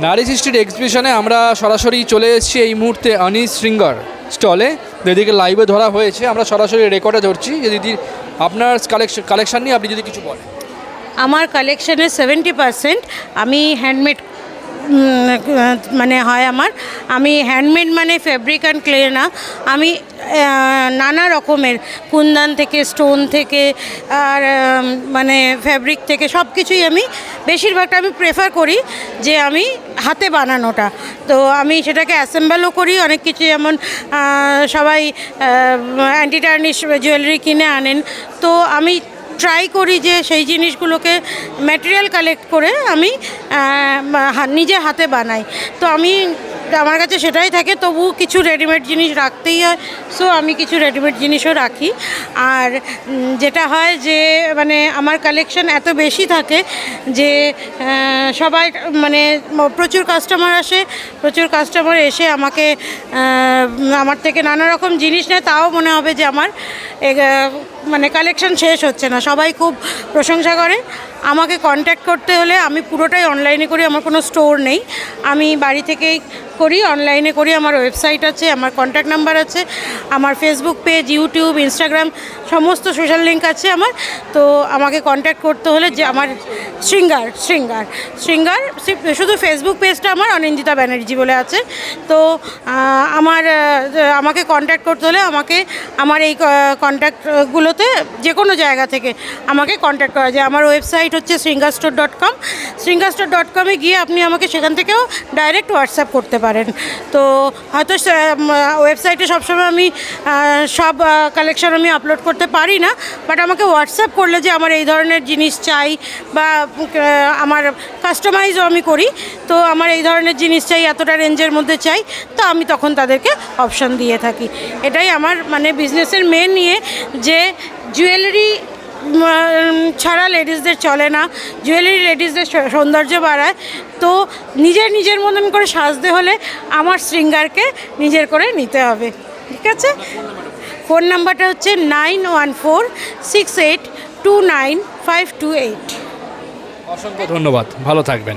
নারী সৃষ্টির এক্সিবিশনে আমরা সরাসরি চলে এসেছি এই মুহূর্তে অনিস শৃঙ্গার স্টলে দিদিকে লাইভে ধরা হয়েছে, আমরা সরাসরি রেকর্ডে ধরছি। যে দিদি, আপনার কালেকশন কালেকশন নিয়ে আপনি যদি কিছু বলেন। আমার কালেকশনের সেভেন্টি পারসেন্ট আমি হ্যান্ডমেড মানে হয় আমার। আমি হ্যান্ডমেড মানে ফেব্রিক অ্যান্ড ক্লে না। আমি নানা রকমের, কুন্দান থেকে স্টোন থেকে, আর মানে ফেব্রিক থেকে সব কিছুই আমি বেশিরভাগটা আমি প্রেফার করি যে আমি হাতে বানানোটা। তো আমি সেটাকে অ্যাসেম্বলও করি, অনেক কিছু যেমন সবাই অ্যান্টি টার্নিশ জুয়েলারি কিনে আনেন। তো আমি ট্রাই করি যে সেই জিনিসগুলোকে ম্যাটেরিয়াল কালেক্ট করে আমি নিজে হাতে বানাই। তো আমি আমার কাছে সেটাই থাকে তবু কিছু রেডিমেড জিনিস রাখতেই হয়। সো আমি কিছু রেডিমেড জিনিসও রাখি। আর যেটা হয় যে মানে আমার কালেকশন এত বেশি থাকে যে সবাই মানে প্রচুর কাস্টমার আসে, প্রচুর কাস্টমার এসে আমাকে আমার থেকে নানা রকম জিনিস নেয়, তাও মনে হবে যে আমার মানে কালেকশন শেষ হচ্ছে না। সবাই খুব প্রশংসা করে। আমাকে কন্ট্যাক্ট করতে হলে আমি পুরোটাই অনলাইনে করি, আমার কোনো স্টোর নেই। আমি বাড়ি থেকেই করি অনলাইনে করি, আমার ওয়েবসাইট আছে, আমার কন্ট্যাক্ট নাম্বার আছে, আমার ফেসবুক পেজ ইউটিউব ইনস্টাগ্রাম সমস্ত সোশ্যাল লিঙ্ক আছে আমার। তো আমাকে কন্ট্যাক্ট করতে হলে যে আমার শৃঙ্গার শৃঙ্গার শৃঙ্গার শুধু ফেসবুক পেজটা আমার, অনিন্দিতা ব্যানার্জি বলে আছে। তো আমার আমাকে কন্ট্যাক্ট করতে হলে আমাকে, আমার এই কন্ট্যাক্টগুলোতে যে কোনো জায়গা থেকে আমাকে কন্ট্যাক্ট করা যায়। আমার ওয়েবসাইট হচ্ছে Shringar store dot com. Shringar store dot কমে গিয়ে আপনি আমাকে সেখান থেকেও ডাইরেক্ট হোয়াটসঅ্যাপ করতে পারেন। তো হয়তো ওয়েবসাইটে সবসময় আমি সব কালেকশন আমি আপলোড করতে পারি না বাট আমাকে হোয়াটসঅ্যাপ করলে যে আমার এই ধরনের জিনিস চাই বা আমার কাস্টমাইজও আমি করি, তো আমার এই ধরনের জিনিস চাই, এতটা রেঞ্জের মধ্যে চাই, তো আমি তখন তাদেরকে অপশন দিয়ে থাকি। এটাই আমার মানে বিজনেসের মেন নিয়ে যে জুয়েলারি ছাড়া লেডিসদের চলে না জুয়েলারি লেডিসদের সৌন্দর্য বাড়ায়। তো নিজের নিজের মতন করে সাজতে হলে আমার শৃঙ্গারকে নিজের করে নিতে হবে, ঠিক আছে? ফোন নাম্বারটা হচ্ছে nine one four six eight two nine five two eight. অসংখ্য ধন্যবাদ, ভালো থাকবেন।